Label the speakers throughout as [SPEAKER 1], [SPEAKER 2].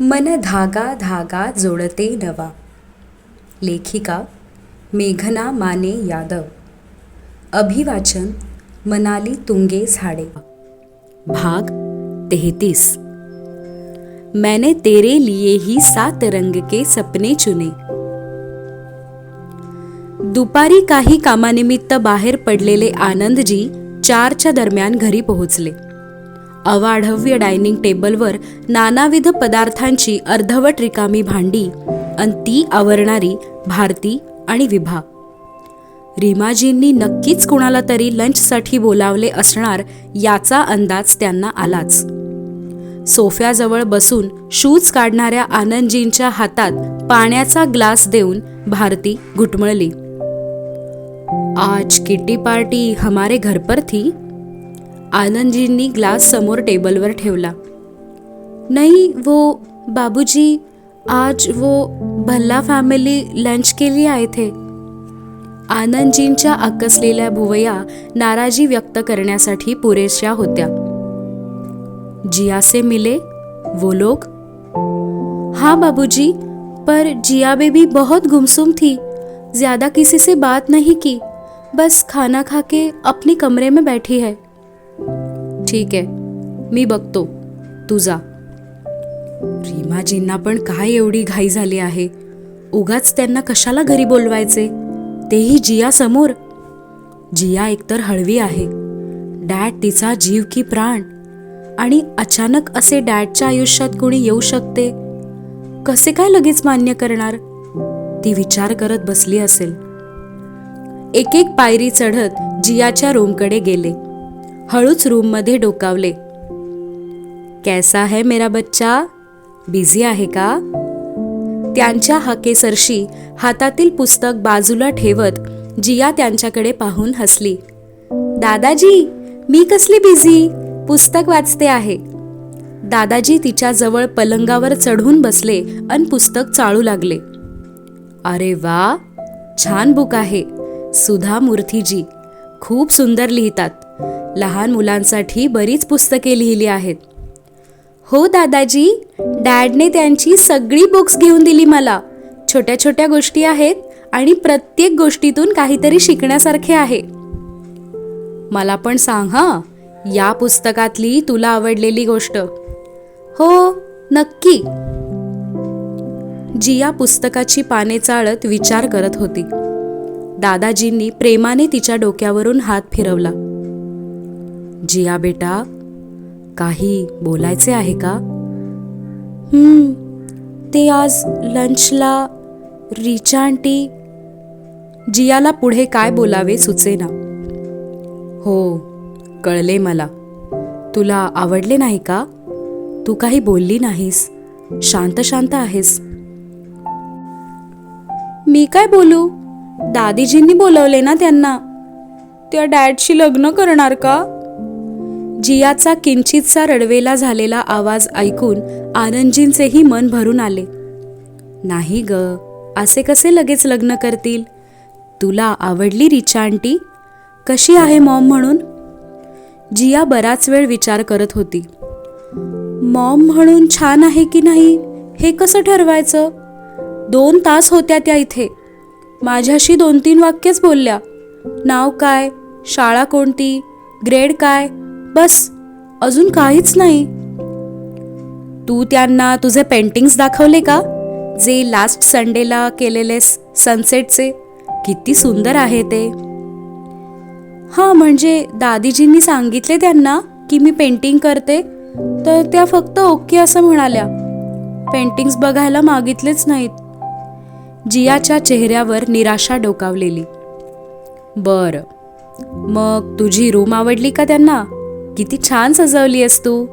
[SPEAKER 1] मन धागा धागा जोडते नवा. लेखिका मेघना माने यादव. अभिवाचन मनाली तुंगे झाडे. भाग तेहतीस. मैंने तेरे लिए ही सात रंग के सपने चुने. दुपारी काही कामानिमित्त बाहेर पडलेले आनंदजी चारच्या दरम्यान घरी पोहोचले. अवाढव्य डायनिंग टेबलवर नानाविध पदार्थांची अर्धवट रिकामी भांडी आणि ती आवरणारी भारती आणि विभा. रीमाजींनी नक्कीच कुणाला तरी लंचसाठी बोलावले असणार याचा अंदाज त्यांना आलाच. सोफ्याजवळ बसून शूज काढणाऱ्या आनंदजींच्या हातात पाण्याचा ग्लास देऊन भारती घुटमळली. आज किट्टी पार्टी हमारे घर पर थी? आनंदजींनी ग्लास समोर टेबलवर ठेवला. नहीं, वो बाबूजी, आज वो भल्ला फॅमिली लंच के लिए आए थे. आनंदजींच्या आकसलेल्या भुवया नाराजी व्यक्त करण्यासाठी पुरेशा होत्या. जिया से मिले, वो लोग? हाँ बाबूजी, पर जिया बेबी बहुत गुमसुम थी, ज़्यादा किसी से बात नहीं की, बस खाना खा के अपने कमरे में बैठी है। ठीक आहे. मी बघतो. तू जा. रीमाजींना पण काय एवढी घाई झाली आहे? उगाच त्यांना कशाला घरी बोलवायचे? तेही जिया समोर. जिया एकतर हळवी आहे. डॅड तिचा जीव की प्राण. आणि अचानक असे डॅडच्या आयुष्यात कोणी येऊ शकते? कसे काय लगेच मान्य करणार? ती विचार करत बसली असेल. एक एक पायरी चढत जियाच्या रूमकडे गेले. हळूच रूममध्ये डोकावले. कैसा है मेरा बच्चा? बिझी आहे का? त्यांच्या हाकेसरशी हातातील पुस्तक बाजूला ठेवत जिया त्यांच्याकडे पाहून हसली. दादाजी मी कसली बिझी पुस्तक वाचते आहे. दादाजी तिच्या जवळ पलंगावर चढून बसले आणि पुस्तक चाळू लागले. अरे वा छान बुक आहे सुधा मूर्तीजी. खूप सुंदर लिहितात. लहान मुलांसाठी बरीच पुस्तके लिहिली आहेत. हो दादाजी डॅडने त्यांची सगळी बुक्स घेऊन दिली मला. छोट्या छोट्या गोष्टी आहेत आणि प्रत्येक गोष्टीतून काहीतरी शिकण्यासारखे आहे. मला पण सांग हा या पुस्तकातली तुला आवडलेली गोष्ट. हो नक्की. जिया पुस्तकाची पाने चाळत विचार करत होती. दादाजींनी प्रेमाने तिच्या डोक्यावरून हात फिरवला. जिया बेटा काही बोलायचे आहे का? हम्म ते आज लंचला रिचा आंटी जियाला पुढे काय बोलावे सुचेना. हो कळले मला. तुला आवडले नाही का? तू काही बोलली नाहीस. शांत शांत आहेस. मी काय बोलू? दादीजींनी बोलवले ना त्यांना. त्या डॅडशी लग्न करणार का? जियाचा किंचितसा रडवेला झालेला आवाज ऐकून आनंदजींचेही मन भरून आले. नाही ग असे कसे लगेच लग्न करतील? तुला आवडली रिचा आंटी? कशी आहे मॉम म्हणून? जिया बराच वेळ विचार करत होती. मॉम म्हणून छान आहे की नाही? हे कसं ठरवायचं? दोन तास होत्या त्या इथे. माझ्याशी दोन तीन वाक्यच बोलल्या. नाव काय? शाळा कोणती? ग्रेड काय? बस अजून काहीच नाही. तू त्यांना तुझे पेंटिंग्स दाखवले का? जे लास्ट संडेला केलेले सनसेटचे किती सुंदर आहे ते. हां म्हणजे दादीजींनी सांगितले त्यांना की मी पेंटिंग करते तर त्या फक्त ओके असं म्हणाल्या. पेंटिंग्स बघायला मागितलेच नाहीत. जियाच्या चेहऱ्यावर निराशा डोकावलेली. बर. मग तुझी रूम आवडली का त्यांना? किती छान सजवली आहेस तू.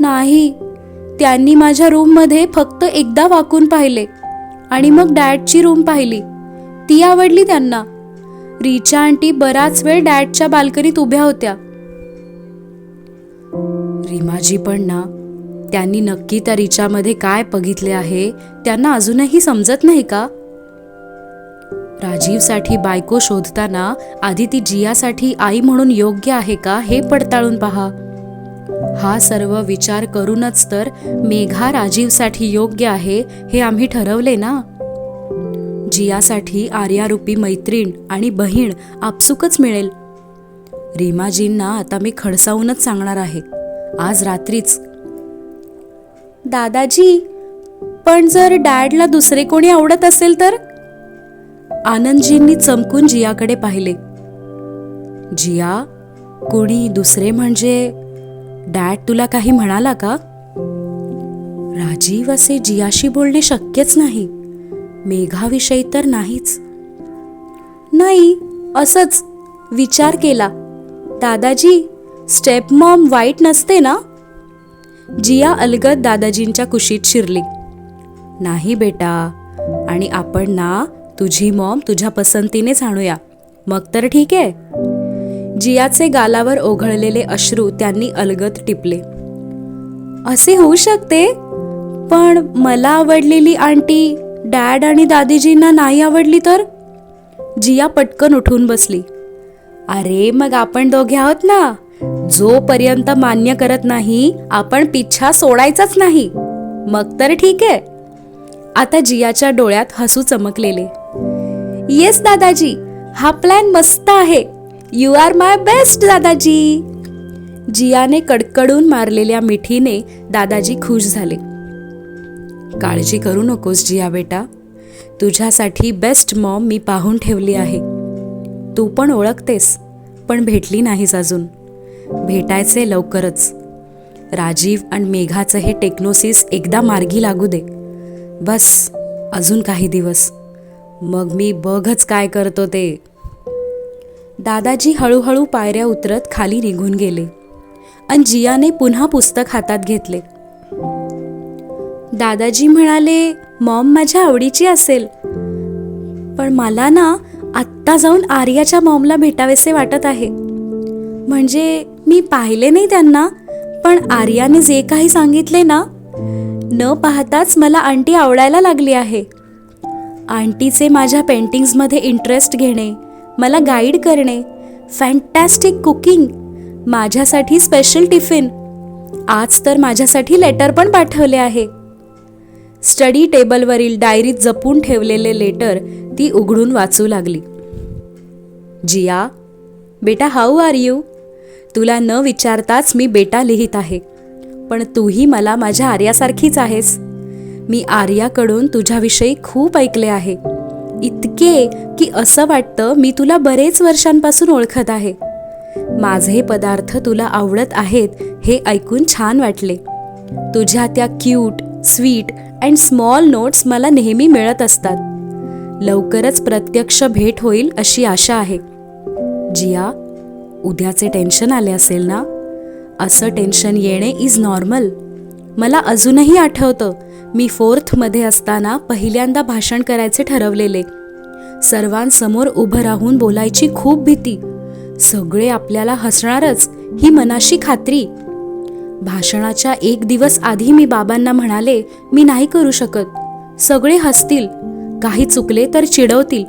[SPEAKER 1] नाही त्यांनी माझ्या रूममध्ये फक्त एकदा वाकून पाहिले आणि मग डॅडची रूम पाहिली. ती आवडली त्यांना. रिचा आंटी बराच वेळ डॅडच्या बाल्कनीत उभ्या होत्या. रिमाजी पण ना त्यांनी नक्की त्या रिचामध्ये काय बघितले आहे त्यांना अजूनही समजत नाही का? राजीवसाठी बायको शोधताना आधी ती जियासाठी आई म्हणून योग्य आहे का हे पडताळून पहा. हा सर्व विचार करूनच तर मेघा राजीवसाठी योग्य आहे हे आम्ही ठरवले ना? जियासाठी आर्यारूपी मैत्रीण आणि बहीण आपसुकच मिळेल. रीमाजींना आता मी खडसावूनच सांगणार आहे. आज रात्रीच. दादाजी पण जर डॅडला दुसरे कोणी आवडत असेल तर? आनंदजींनी चमकून जियाकडे पाहिले. जिया कोणी दुसरे म्हणजे डॅड तुला काही म्हणाला का? राजीव असे जियाशी बोलणे शक्यच नाही. मेघाविषयी तर नाहीच. नाही असंच विचार केला. दादाजी स्टेप मॉम वाईट नसते ना? जिया अलगद दादाजींच्या कुशीत शिरली. नाही बेटा आणि आपण ना तुझी मॉम तुझ्या पसंतीनेच आणूया. मग तर ठीक आहे. जियाचे गालावर ओघळलेले अश्रू त्यांनी अलगत टिपले. असे होऊ शकते? पण मला आवडलेली आंटी डॅड आणि दादीजींना नाही आवडली तर? जिया पटकन उठून बसली. अरे मग आपण दोघे आहोत ना. जोपर्यंत मान्य करत नाही आपण पिच्छा सोडायचाच नाही. मग तर ठीक आहे. आता जियाच्या डोळ्यात हसू चमकलेले. येस दादाजी. हा प्लॅन मस्त आहे. यू आर माय बेस्ट दादाजी. जियाने कडकडून मारलेल्या मिठीने दादाजी खुश झाले. काळजी करू नकोस जिया बेटा. तुझ्यासाठी बेस्ट मॉम मी पाहून ठेवली आहे. तू पण ओळखतेस पण भेटली नाहीस अजून. भेटायचे लवकरच. राजीव आणि मेघाचं हे टेक्नोसिस एकदा मार्गी लागू दे. बस अजून काही दिवस. मग मी बघच काय करतो ते. दादाजी हळूहळू पायऱ्या उतरत खाली निघून गेले. आणि जियाने पुन्हा पुस्तक हातात घेतले. दादाजी म्हणाले मॉम माझ्या आवडीची असेल. पण मला ना आत्ता जाऊन आर्याच्या मॉमला भेटावेसे वाटत आहे. म्हणजे मी पाहिले नाही त्यांना पण आर्याने जे काही सांगितले ना न पाहताच मला आंटी आवडायला लागली आहे. आंटीचे माझ्या पेंटिंग्समध्ये इंटरेस्ट घेणे मला गाईड करणे फॅन्टॅस्टिक कुकिंग माझ्यासाठी स्पेशल टिफिन आज तर माझ्यासाठी लेटर पण पाठवले आहे. स्टडी टेबलवरील डायरीत जपून ठेवलेले लेटर ती उघडून वाचू लागली. जिया बेटा हाऊ आर यू? तुला न विचारताच मी बेटा लिहित आहे पण तूही मला माझ्या आर्यासारखीच आहेस. मी आर्याकडून तुझ्याविषयी खूप ऐकले आहे. इतके की असं वाटतं मी तुला बरेच वर्षांपासून ओळखत आहे. माझे पदार्थ तुला आवडत आहेत हे ऐकून छान वाटले. तुझ्या त्या cute sweet and small notes मला नेहमी मिळत असतात. लवकरच प्रत्यक्ष भेट होईल अशी आशा आहे. जिया उद्याचे टेन्शन आले असेल ना? असं टेन्शन येणे इज नॉर्मल मला अजूनही आठवतं मी फोर्थमध्ये असताना पहिल्यांदा भाषण करायचे ठरवलेले. सर्वांसमोर उभं राहून बोलायची खूप भीती. सगळे आपल्याला हसणारच ही मनाशी खात्री. भाषणाच्या एक दिवस आधी मी बाबांना म्हणाले मी नाही करू शकत. सगळे हसतील. काही चुकले तर चिडवतील.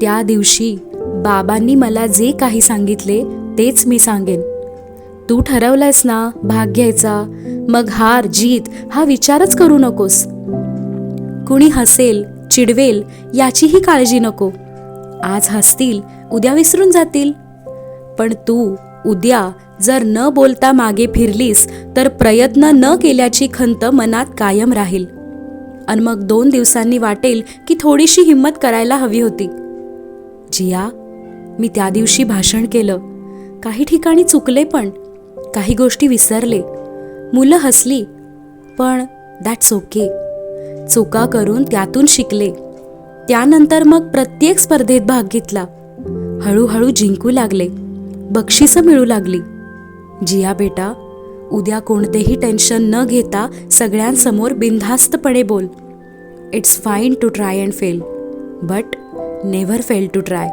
[SPEAKER 1] त्या दिवशी बाबांनी मला जे काही सांगितले तेच मी सांगेन. तू ठरवलंयस ना भाग घ्यायचा? मग हार जीत हा विचारच करू नकोस. कुणी हसेल चिडवेल याचीही काळजी नको. आज हसतील उद्या विसरून जातील. पण तू उद्या जर न बोलता मागे फिरलीस तर प्रयत्न न केल्याची खंत मनात कायम राहील. आणि मग दोन दिवसांनी वाटेल की थोडीशी हिंमत करायला हवी होती. जिया मी त्या दिवशी भाषण केलं. काही ठिकाणी चुकले पण काही गोष्टी विसरले. मुलं हसली पण दॅट्स ओके चुका करून त्यातून शिकले. त्यानंतर मग प्रत्येक स्पर्धेत भाग घेतला. हळूहळू जिंकू लागले. बक्षिसं मिळू लागली. जिया बेटा उद्या कोणतेही टेन्शन न घेता सगळ्यांसमोर बिनधास्तपणे बोल. It's fine to try and fail but never fail to try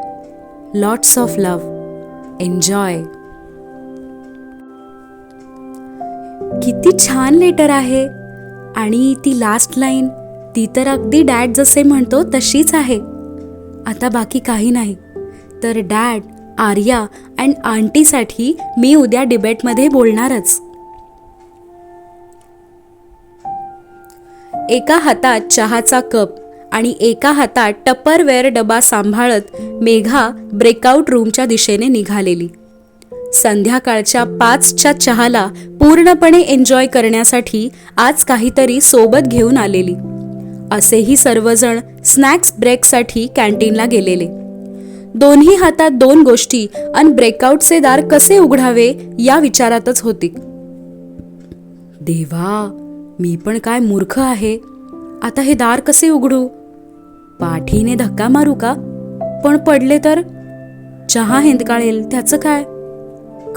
[SPEAKER 1] lots of love enjoy किती छान लेटर आहे. आणि ती लास्ट लाईन ती तर अगदी डॅड जसे म्हणतो तशीच आहे. आता बाकी काही नाही. तर डॅड आर्या अँड आंटीसाठी मी उद्या डिबेटमध्ये बोलणारच. एका हातात चहाचा कप आणि एका हातात टप्परवेअर डबा सांभाळत मेघा ब्रेकआउट रूमच्या दिशेने निघालेली. संध्याकाळच्या पाचच्या चहाला पूर्णपणे एन्जॉय करण्यासाठी आज काहीतरी सोबत घेऊन आलेली. असेही सर्वजण स्नॅक्स ब्रेकसाठी कॅन्टीनला गेलेले. दोन्ही हातात दोन गोष्टी अन ब्रेकआउटचे दार कसे उघडावे या विचारातच होती. देवा मी पण काय मूर्ख आहे? आता हे दार कसे उघडू? पाठीने धक्का मारू का? पण पडले तर? चहा हिंदकाळेल त्याचं काय?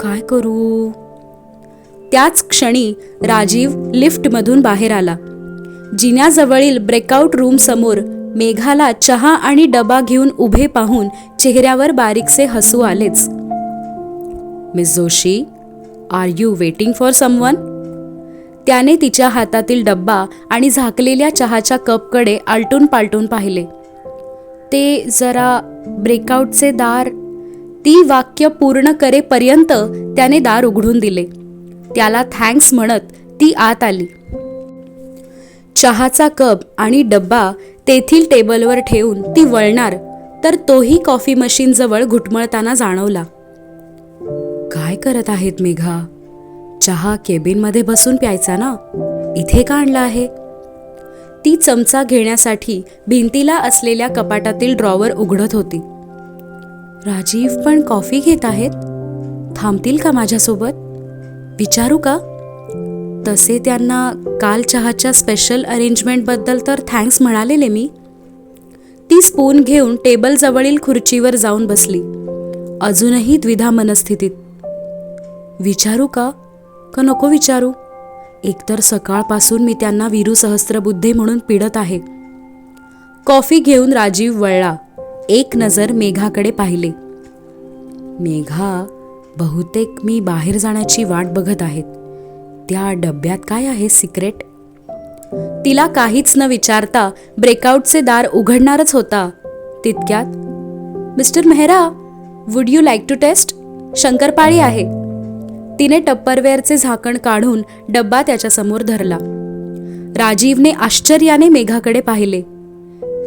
[SPEAKER 1] काय करू? त्याच क्षणी राजीव लिफ्टमधून बाहेर आला. जिन्याजवळील ब्रेकआउट रूम समोर मेघाला चहा आणि डबा घेऊन उभे पाहून चेहऱ्यावर बारीकसे हसू आलेच. Miss Joshi are you waiting for someone त्याने तिच्या हातातील डब्बा आणि झाकलेल्या चहाच्या कपकडे आलटून पालटून पाहिले. ते जरा ब्रेकआउटचे दार ती वाक्य पूर्ण करेपर्यंत त्याने दार उघडून दिले. त्याला थँक्स म्हणत ती आत आली. चहाचा कप आणि डब्बा तेथील टेबलवर ठेवून ती वळणार तर तोही कॉफी मशीनजवळ घुटमळताना जाणवला. काय करत आहेत मेघा? चहा केबिनमध्ये बसून प्यायचा ना? इथे का आणला आहे? ती चमचा घेण्यासाठी भिंतीला असलेल्या कपाटातील ड्रॉवर उघडत होती. राजीव पण कॉफी घेत आहेत. थांबतील का माझ्यासोबत? विचारू का? तसे त्यांना काल चहाच्या स्पेशल अरेंजमेंटबद्दल तर थँक्स म्हणालेले मी. ती स्पून घेऊन टेबलजवळील खुर्चीवर जाऊन बसली. अजूनही द्विधा मनस्थितीत. विचारू का? का नको विचारू? एकतर सकाळपासून मी त्यांना वीरू सहस्त्रबुद्धे म्हणून पिडत आहे. कॉफी घेऊन राजीव वळला. एक नजर मेघाकडे पाहिले. मेघा बहुतेक मी बाहेर जाण्याची वाट बघत आहेत. त्या डब्यात काय आहे सिक्रेट? तिला काहीच न विचारता ब्रेकआउटचे दार उघडणारच होता. तितक्यात Mister Mehra would you like to taste शंकरपाळी आहे. तिने टप्परवेअरचे झाकण काढून डब्बा त्याच्यासमोर धरला. राजीवने आश्चर्याने मेघाकडे पाहिले.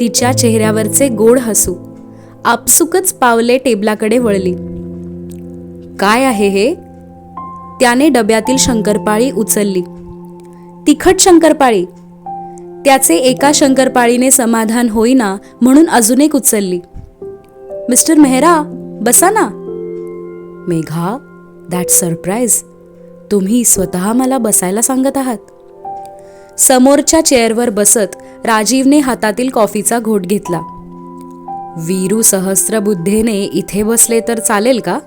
[SPEAKER 1] तिच्या चेहऱ्यावरचे गोड हसू आपसुकच पावले टेबलाकडे वळली. काय आहे हे? त्याने डब्यातील शंकरपाळी उचलली. तिखट शंकरपाळी. त्याचे एका शंकरपाळीने समाधान होईना म्हणून अजून एक उचलली. मिस्टर मेहरा बसा ना. Megha that surprise. तुम्ही स्वतः मला बसायला सांगत आहात. समोरच्या चेअरवर बसत राजीवने हातातील कॉफीचा घोट घेतला. वीरू सहस्रबुद्धेने इथे बसले तर चालेल का?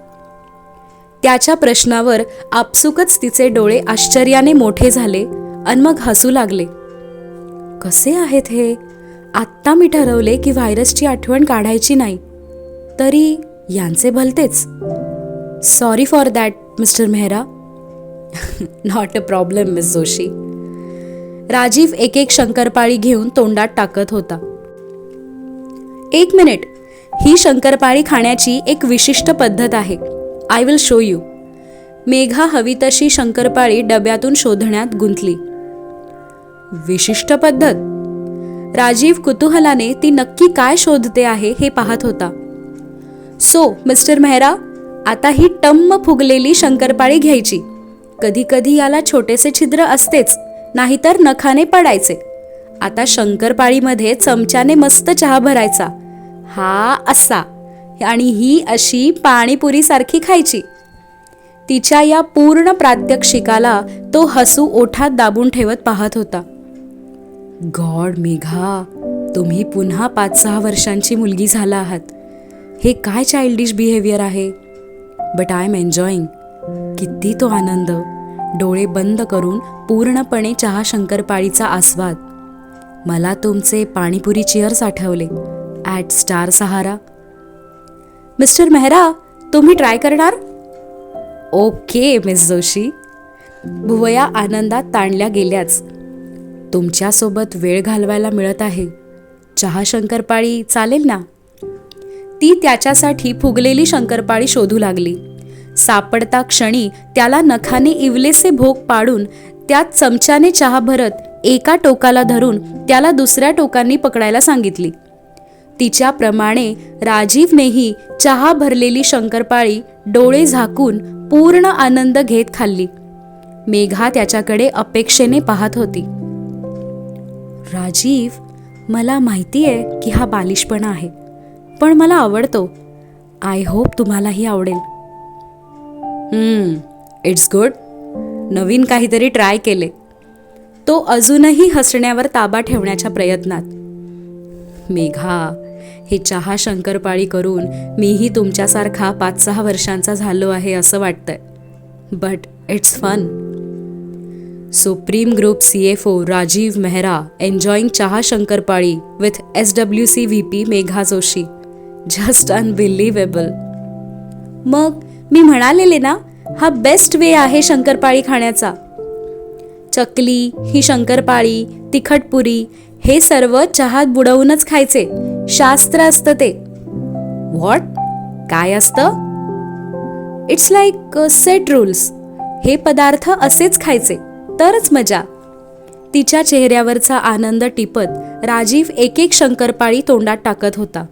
[SPEAKER 1] त्याच्या प्रश्नावर आपसुकच तिचे डोळे आश्चर्याने मोठे झाले आणि मग हसू लागले. कसे आहेत हे? आत्ता मी ठरवले की व्हायरसची आठवण काढायची नाही. तरी यांचे भलतेच. Sorry for that Mister Mehra. Not a problem Miss Joshi. Rajiv एक एक शंकरपाळी घेऊन तोंडात टाकत होता. एक मिनिट. ही शंकरपाळी खाण्याची एक विशिष्ट पद्धत आहे. I will show you Megha हवी तशी शंकरपाळी डब्यातून शोधण्यात गुंतली. विशिष्ट पद्धत. राजीव कुतूहलाने ती नक्की काय शोधते आहे हे पाहत होता. सो मिस्टर मेहरा आता ही टम्म फुगलेली शंकरपाळी घ्यायची. कधी कधी याला छोटेसे छिद्र असतेच. नाहीतर नखाने पडायचे. आता शंकरपाळीमध्ये चमच्याने मस्त चहा भरायचा. हा असा. आणि ही अशी पाणीपुरी सारखी खायची. तिच्या या पूर्ण प्रात्यक्षिकाला तो हसू ओठात दाबून ठेवत पाहत होता. गॉड मेघा तुम्ही पुन्हा पाच सहा वर्षांची मुलगी झाला आहात. हे काय चाइल्डिश बिहेवियर आहे? बट आय एम एन्जॉईंग किती तो आनंद. डोळे बंद करून पूर्णपणे चहा शंकरपाळीचा आस्वाद. मला तुमचे panipuri chairs Athawale. At Star Sahara Mister Mehra तुम्ही ट्राय करणार? ओके मिस जोशी भुवया आनंदात ताणल्या गेल्याच. तुमच्यासोबत वेळ घालवायला मिळत आहे. चहा शंकरपाळी चालेल ना? ती त्याच्यासाठी फुगलेली शंकरपाळी शोधू लागली. सापडता क्षणी त्याला नखाने इवलेसे भोग पाडून त्यात चमच्याने चहा भरत एका टोकाला धरून त्याला दुसऱ्या टोकांनी पकडायला सांगितली. तिच्याप्रमाणे राजीवनेही चहा भरलेली शंकरपाळी डोळे झाकून पूर्ण आनंद घेत खाल्ली. मेघा त्याच्याकडे अपेक्षेने पाहत होती. राजीव मला माहिती आहे की हा बालिशपणा आहे पण मला आवडतो. आय होप तुम्हालाही आवडेल. इट्स गुड नवीन काहीतरी ट्राय केले. तो अजूनही हसण्यावर ताबा ठेवण्याच्या प्रयत्नात. मेघा हे चहा शंकरपाळी करून मीही तुमच्यासारखा पाच सहा वर्षांचा झालो आहे असं वाटतंय. But it's fun Supreme Group C F O Rajiv Mehra enjoying चहा शंकरपाळी with S W C V P Megha Joshi. Just unbelievable मग मी म्हणालेले ना हा बेस्ट वे आहे शंकरपाळी खाण्याचा. चकली ही शंकरपाळी तिखटपुरी हे सर्व चहात बुडवूनच खायचे. शास्त्र असतं ते. व्हॉट काय असतं? इट्स लाईक सेट रूल्स हे पदार्थ असेच खायचे. तरच मजा. तिच्या चेहऱ्यावरचा आनंद टिपत राजीव एक एक शंकरपाळी तोंडात टाकत होता.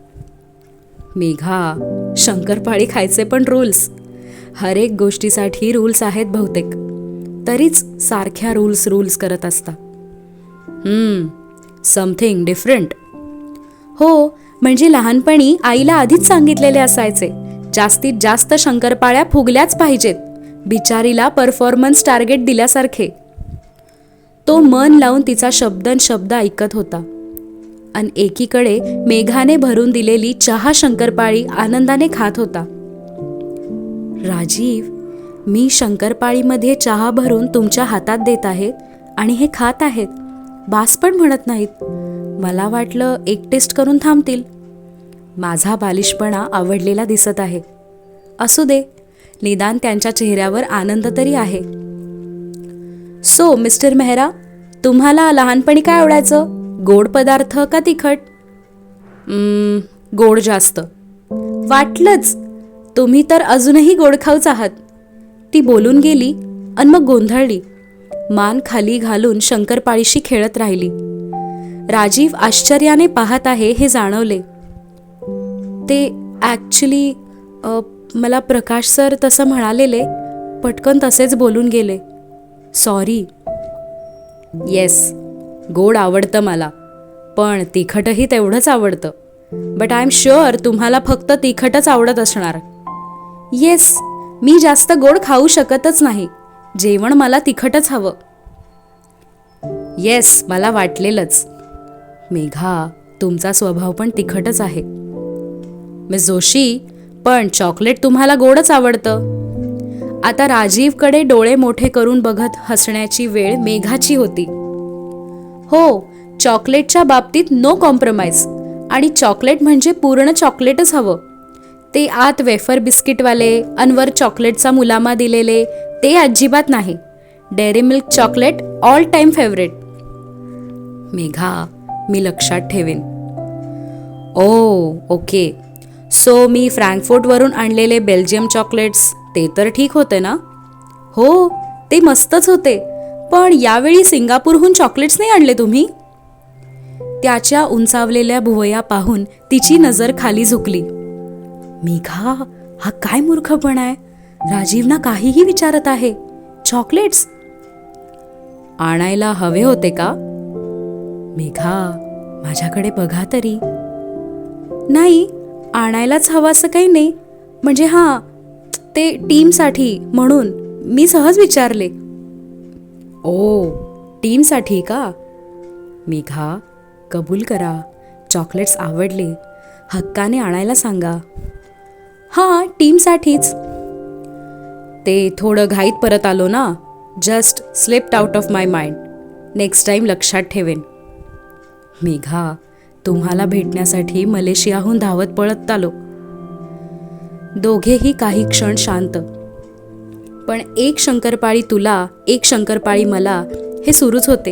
[SPEAKER 1] मेघा शंकरपाळी खायचे पण रूल्स हर एक गोष्टीसाठी रूल्स आहेत बहुतेक. तरीच सारख्या रूल्स रूल्स करत असता समथिंग डिफरंट हो म्हणजे लहानपणी आईला आधीच सांगितलेले असायचे जास्तीत जास्त शंकरपाळ्या फुगल्याच पाहिजेत बिचारीला परफॉर्मन्स टार्गेट दिल्यासारखे. तो मन लावून तिचा शब्दन शब्द ऐकत होता. आणि एकीकडे मेघाने भरून दिलेली चहा शंकरपाळी आनंदाने खात होता. राजीव मी शंकरपाळीमध्ये चहा भरून तुमच्या हातात देत आहे आणि हे खात आहेत. बास पण म्हणत नाहीत. मला वाटलं एक टेस्ट करून थांबतील. माझा बालिशपणा आवडलेला दिसत आहे. असू दे निदान त्यांच्या चेहऱ्यावर आनंद तरी आहे. सो मिस्टर मेहरा तुम्हाला लहानपणी काय आवडायचं? गोड पदार्थ का तिखट? गोड जास्त. वाटलंच. तुम्ही तर अजूनही गोड खाऊच आहात. ती बोलून गेली आणि मग गोंधळली. मान खाली घालून शंकरपाळीशी खेळत राहिली. राजीव आश्चर्याने पाहत आहे हे जाणवले. ते ॲक्च्युली मला प्रकाश सर तसं म्हणालेले पटकन तसेच बोलून गेले. सॉरी येस गोड आवडतं मला पण तिखटही तेवढंच आवडतं. बट आय एम शुअर तुम्हाला फक्त तिखटच आवडत असणार. येस मी जास्त गोड खाऊ शकतच नाही. जेवण मला तिखटच हवं. येस मला वाटलेलंच. मेघा तुमचा स्वभाव पण तिखटच आहे. मिस जोशी पण चॉकलेट तुम्हाला गोडच आवडतं. आता राजीवकडे डोळे मोठे करून बघत हसण्याची वेळ मेघाची होती. हो चॉकलेटच्या बाबतीत नो कॉम्प्रोमाइज आणि चॉकलेट म्हणजे पूर्ण चॉकलेटच हवं. ते आत वेफर बिस्किटवाले अनवर चॉकलेटचा मुलामा दिलेले ते अजिबात नाही. Dairy Milk chocolate all time favourite Megha मी लक्षात ठेवेन. ओ ओके. सो मी फ्रँकफोर्टवरून आणलेले बेल्जियम चॉकलेट्स ते तर ठीक होते ना? हो ते मस्तच होते. पण यावेळी सिंगापूरहून चॉकलेट्स नाही आणले तुम्ही? त्याच्या उंचावलेल्या भुवया पाहून तिची नजर खाली झुकली. मेघा हा काय मूर्खपणा आहे? राजीवना काहीही विचारत आहे. चॉकलेट्स. आणायला हवे होते का? मेघा माझ्याकडे बघा तरी. नाही आणायलाच हवं असं काही नाही. म्हणजे हां ते टीमसाठी म्हणून मी सहज विचारले. ओ टीमसाठी का? मेघा कबूल करा. चॉकलेट्स आवडले. हक्काने आणायला सांगा. हां टीमसाठीच. ते थोडं घाईत परत आलो ना just slipped out of my mind next time लक्षात ठेवेन. मेघा तुम्हाला भेटण्यासाठी मलेशियाहून धावत पळत आलो. दोघेही काही क्षण शांत. पण एक शंकरपाळी तुला एक शंकरपाळी मला हे सुरूच होते.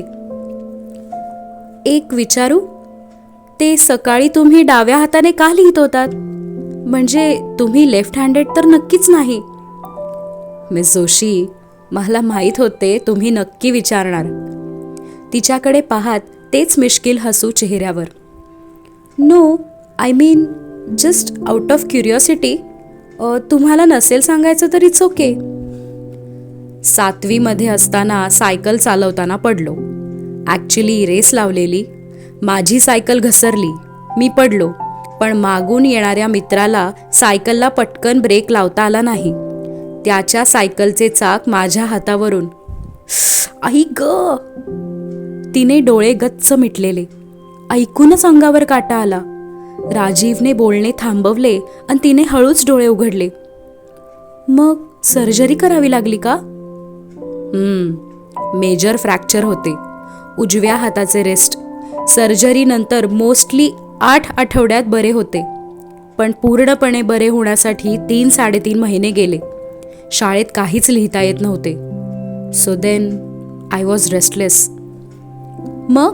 [SPEAKER 1] एक विचारू? ते सकाळी तुम्ही डाव्या हाताने का लिहित होतात? म्हणजे तुम्ही लेफ्ट हँडेड तर नक्कीच नाही. मिस जोशी मला माहीत होते तुम्ही नक्की विचारणार. तिच्याकडे पाहात तेच मिश्किल हसू चेहऱ्यावर. No I mean just out of curiosity तुम्हाला नसेल सांगायचं तर इट्स ओके सातवीमध्ये असताना सायकल चालवताना पडलो. ॲक्च्युली रेस लावलेली. माझी सायकल घसरली. मी पडलो. पण मागून येणाऱ्या मित्राला सायकलला पटकन ब्रेक लावता आला नाही. त्याच्या सायकलचे चाक माझ्या हातावरून. आई ग! तिने डोळे गच्च मिटलेले. ऐकूनच अंगावर काटा आला. राजीवने बोलणे थांबवले आणि तिने हळूच डोळे उघडले. मग सर्जरी करावी लागली का? मेजर फ्रॅक्चर होते. उजव्या हाताचे रेस्ट. सर्जरीनंतर मोस्टली आठ आठवड्यात बरे होते. पण पूर्णपणे बरे होण्यासाठी तीन साडेतीन महिने गेले. शाळेत काहीच लिहिता येत नव्हते. So then I was restless मग?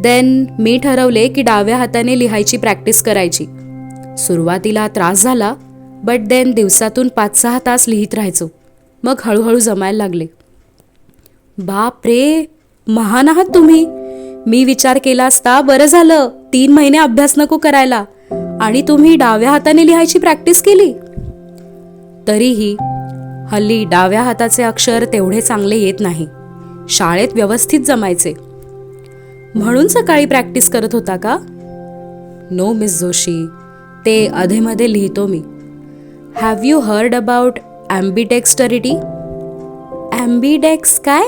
[SPEAKER 1] देन मी ठरवले की डाव्या हाताने लिहायची प्रॅक्टिस करायची. सुरुवातीला त्रास झाला बट देन दिवसातून पाच सहा तास लिहित राहायचो. मग हळूहळू जमायला लागले. बाप रे महान आहात तुम्ही. मी विचार केला असता बरं झालं. तीन महिने अभ्यास नको करायला. आणि तुम्ही डाव्या हाताने लिहायची प्रॅक्टिस केली. तरीही हल्ली डाव्या हाताचे अक्षर तेवढे चांगले येत नाही. शाळेत व्यवस्थित जमायचे. म्हणून सकाळी प्रॅक्टिस करत होता का? नो मिस जोशी ते अधेमध्ये लिहितो मी. Have you heard about ambidexterity ambidex काय?